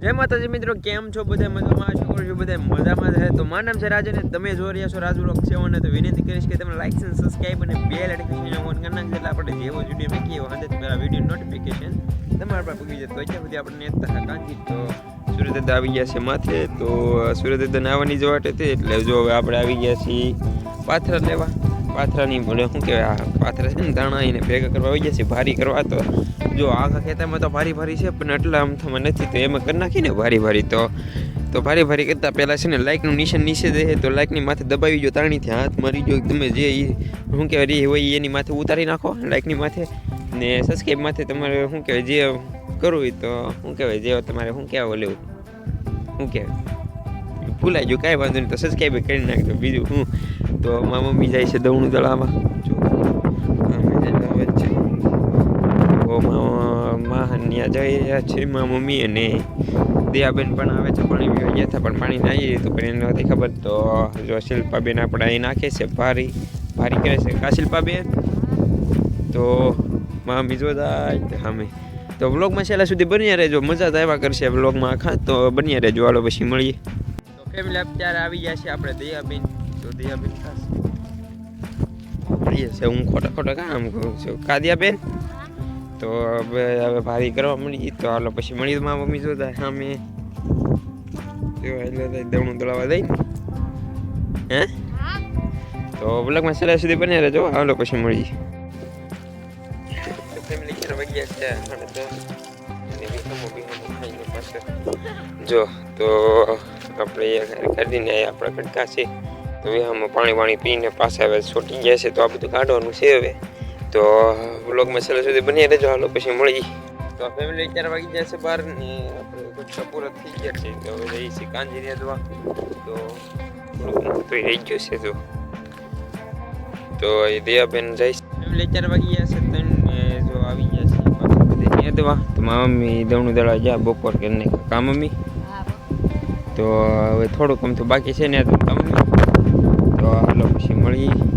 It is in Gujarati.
જય માતાજી મિત્રો, કેમ છો બધા? મજામાં શું કરું છું બધા? મજામાં છે તો મારા નામ છે રાજન અને તમે જો રહ્યા છો રાજુ રોક સેવન તો વિનંતી કરીશ કે તમે લાઈક અને સબસ્ક્રાઈબ અને બે નોટિફિકેશન ઓન કરી નાખજો, એટલે આપણે જેવો વીડિયો મૂકીએ એવો હંડ્રેડ પહેલાં વીડિયો નોટિફિકેશન તમારા પર પૂગી જાય તો અત્યાર સુધી આપણે નેતા કાંજી તો સૂર્યદાદા આવી ગયા છે માથે. તો સૂર્યદાદા નાવાની જવા હતી, એટલે જો હવે આપણે આવી ગયા છીએ પાથરા લેવા. પાથરાની ભલે શું કહેવાય પાથરા છે ને દાણા એને ભેગા કરવા આવી ગયા છે, ભારી કરવા તો જો આખા ખેતરમાં તો ભારી ભારી છે, પણ એટલા આમથામાં નથી, તો એમાં કરી નાખીને ભારી ભારી તો. તો ભારી ભારી કરતાં પહેલાં છે ને લાઇકનું નિશાન નીચે દે, તો લાઇકની માથે દબાવી જો તાણીથી હાથ મારી જો, તમે જે શું કહેવાય, રી હોય એની માથે ઉતારી નાખો લાઇકની માથે. ને સબસ્ક્રાઈબ માથે તમારે શું કહેવાય, જે કરવું હોય તો, શું કહેવાય, જે તમારે શું કહેવાય લેવું શું કહેવાય, ભૂલાઈ જો કાંઈ વાંધો નહીં, તો સબસ્ક્રાઈબ કરી નાખજો, બીજું હું તો મારા મમ્મી જાય છે દવણું દળામાં જો અમે જઈને આવે છે તો માહન્યા જઈ રહ્યા છે. માં મમ્મી અને દયાબેન પણ આવે છે. પાણી પીવા ગયા હતા, પણ પાણી ના આવી તો પણ નહોતી ખબર. તો જો શિલ્પાબેન આપણે અહીં નાખે છે. ભારી ભારી કરે છે. કા શિલ્પાબેન? તો માં બીજો જોતા સામે તો વ્લોગમાં છેલ્લા સુધી બન્યા રહેજો. મજા તો આવ્યા કરશે વ્લોગમાં આખા. તો બન્યા રહેજો. હાલો પછી મળીએ. તો ફેમિલી અત્યારે આવી ગયા છે આપણે દયાબેન. તો દયાબેન ખાસ. છે. હું ખોટા ખોટા કામ કરું છું. કાદિયાબેન તો હવે હવે ભારી કરવા મળી તો હાલો, પછી મળી મારા મમ્મી જોતા સામે. એટલે દવણું દળાવા દઈ. હે? તો બ્લોગમાં છેલ્લા સુધી બન્યા રહેજો. હાલો, પછી મળી જો, તો આપણે કાઢીને આપણા કડકા છે. તો વિહામાં પાણી વાણી પીને પાછા હવે છોટી ગયા છે. તો આ બધું કાઢવાનું છે હવે. તો વ્લોગમાં છેલ્લે સુધી બની રહેજો. હાલો પછી મળી તો ફેમિલી ચાર વાગી ગયા છે બહાર ને આપણે પૂરા થઈ ગયા છે. તો હવે જઈએ છીએ કાંજીરિયા દવા તો થોડુંક તો રહી ગયો છે તો તો એ દયાબેન જઈશ ફેમિલી ચાર વાગી ગયા છે ત્રણ જો આવી ગયા છે. પાછું બધે ત્યાં દવા તો મારા મમ્મી દવણું દળા જા બપોર કરીને કા મમ્મી? તો હવે થોડુંક આમ તો બાકી છે ને તો તમને તો હાલો પછી મળીએ.